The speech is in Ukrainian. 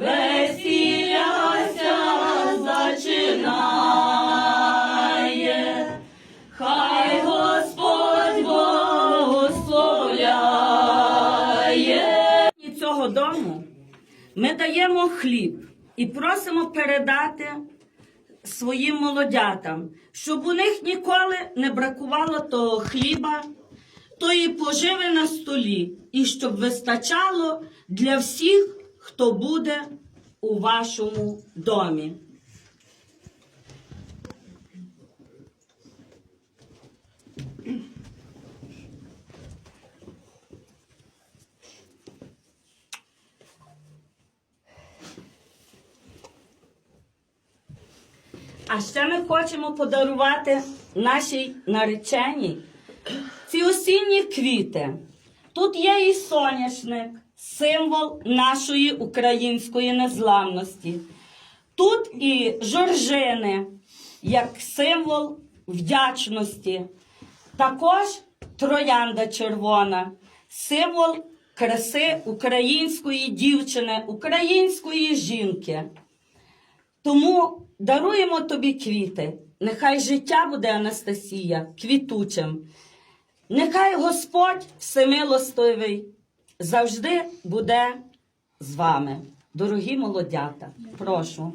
весіляся зачинає, хай Господь. Цього дому ми даємо хліб і просимо передати своїм молодятам, щоб у них ніколи не бракувало того хліба. Тої поживи на столі, і щоб вистачало для всіх хто буде у вашому домі. А ще ми хочемо подарувати нашій нареченій ці осінні квіти. Тут є і соняшник, символ нашої української незламності. Тут і жоржини, як символ вдячності. Також троянда червона, символ краси української дівчини, української жінки. Тому даруємо тобі квіти. Нехай життя буде Анастасія квітучим. Нехай Господь всемилостивий завжди буде з вами. Дорогі молодята, прошу.